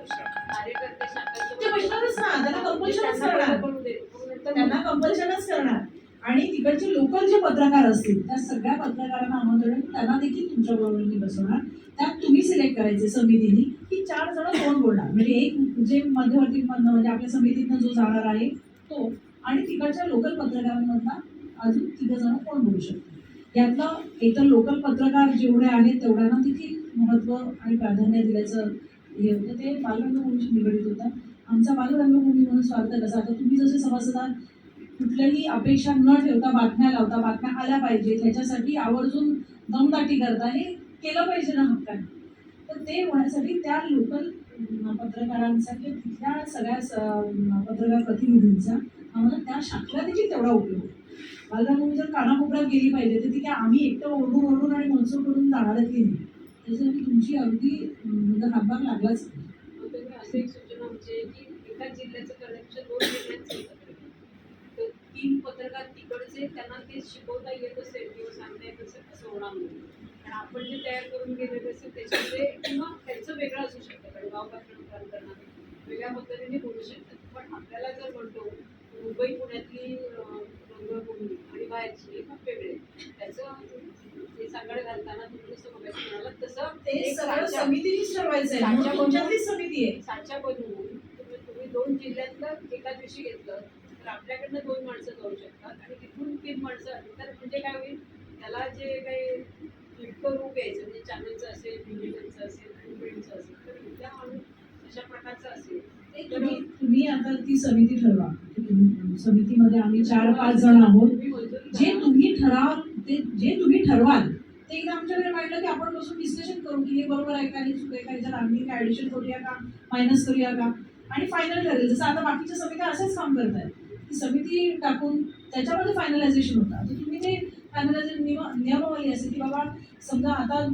ते ना त्यांना कंपल्शनच करणार. त्यांना कंपल्शनच करणार. आणि तिकडचे लोकल जे पत्रकार असतील त्या सगळ्या पत्रकारांना आमंत्रण त्यांना देखील तुमच्या बरोबर मी बसवणार. त्यात तुम्ही सिलेक्ट करायचे समितीने की चार जण कोण बोलणार. म्हणजे एक जे मध्यवर्ती मधनं म्हणजे आपल्या समितीतनं जो जाणार आहे तो. आणि तिकडच्या लोकल पत्रकारांमधला अजून तिघ जण कोण बोलू शकतात? यातलं इतर लोकल पत्रकार जेवढे आहेत तेवढ्यांना देखील महत्त्व आणि प्राधान्य दिल्याचं हे होतं. ते बालरंगभूमीशी निगडीत होतं. आमचा बालरंगभूमी म्हणून स्वार्थ कसा? आता तुम्ही जसे सभासदार कुठल्याही अपेक्षा न ठेवता बातम्या लावता बातम्या आल्या पाहिजेत. ह्याच्यासाठी आवर्जून दमदाटी करता. हे केलं पाहिजे ना हक्काने. तर ते होण्यासाठी त्या लोकल पत्रकारांचा किंवा तिथल्या सगळ्या स- पत्रकार प्रतिनिधींचा आम्हाला त्या शाखेला देखील तेवढा उपयोग बालरंगभूमी जर कानाकोपऱ्यात गेली पाहिजे तर तिथे आम्ही एकटं ओरडून ओरडून आणि मनसूर करून जाणाऱ्यातली नाही? त्याच्यासाठी तुमची अगदी अं, म्हणजे हातभार लागलाच. मग तुम्ही असं एक सूचना म्हणजे की एका जिल्ह्याचं करण्यापेक्षा दोन जिल्ह्यांचं तर तीन पत्रकार तिकडचे त्यांना ते शिकवता येत असेल किंवा सांगता येत असेल असं होणार नाही कारण आपण जे तयार करून गेलेले असेल त्याच्यामध्ये किंवा त्यांचं वेगळं असू शकतं कारण गाव करणार वेगळ्या पद्धतीने बोलू शकतात. पण आपल्याला जर म्हणतो मुंबई पुण्यातली अं, रंगभूमी आणि बाहेरची हे खूप वेगळे त्याचं ते सांगड घालताना तुम्ही तसं. ते एक सगळं साच्या- समितीनेच ठरवायचं आहे साच्या म्हणून तुमच्यातलीच समिती आहे. साच्या बनवून तुम्ही तुम्ही दोन जिल्ह्यातलं एका दिवशी घेतलं. तर आपल्याकडनं दोन माणसं जाऊ शकतात आणि तिथून तीन माणसं तर म्हणजे काय होईल? त्याला जे काही इतकं रूप यायचं म्हणजे चॅनलचं असेल डिजिटलचं असेल आणि असेल तर इथल्या माणूस अशा प्रकारचं असेल ते तुम्ही तुम्ही आता ती समिती ठरवा. की समितीमध्ये आम्ही चार पाच जण आहोत. जे. तुम्ही ठराव ते जे तुम्ही ठरवाल ते एकदा आमच्याकडे मांडलं की आपण बसून डिस्कशन करू की हे बरोबर आहे का हे चुक आहे का जर आम्ही काय ऍडिशन करूया का मायनस करूया का? आणि फायनल ठरेल. जसं आता बाकीच्या समित्या असेच काम करत आहेत ती समिती टाकून त्याच्यामध्ये फायनलायझेशन होतं. आता तुम्ही ते फायनलायझेशन नियमावली असेल की बाबा समजा आता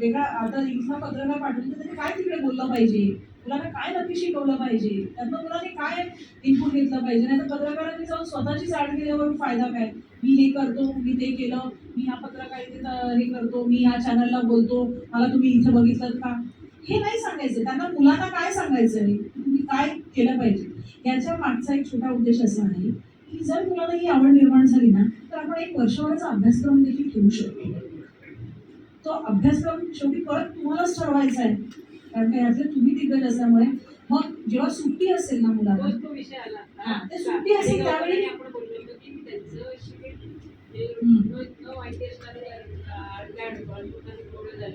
वेगळा आता इथला पत्रकार पाठवून तर त्याने काय तिकडे बोललं पाहिजे? मुलांना काय नक्की शिकवलं पाहिजे? त्यातनं मुलांनी काय इनपुट घेतलं पाहिजे? नाही तर पत्रकारांनी जाऊन स्वतःची चाड केल्यावर फायदा काय? मी हे करतो मी ते केलं मी ह्या पत्रकारितेत हे करतो मी ह्या चॅनलला बोलतो मला तुम्ही इथं बघितलं का? हे नाही सांगायचं. त्यांना मुलांना काय सांगायचं आहे? तुम्ही काय केलं पाहिजे? याच्या मागचा एक छोटा उद्देश असा आहे की जर मुलांना ही आवड निर्माण झाली ना तर आपण एक वर्षभराचा अभ्यासक्रम देखील ठेवू शकतो. तो अभ्यासक्रम शेवटी परत तुम्हालाच ठरवायचा आहे. कारण का यातले तुम्ही दिग्गज असल्यामुळे मग जेव्हा सुट्टी असेल ना हा, ते सुट्टी असेल त्यावेळी-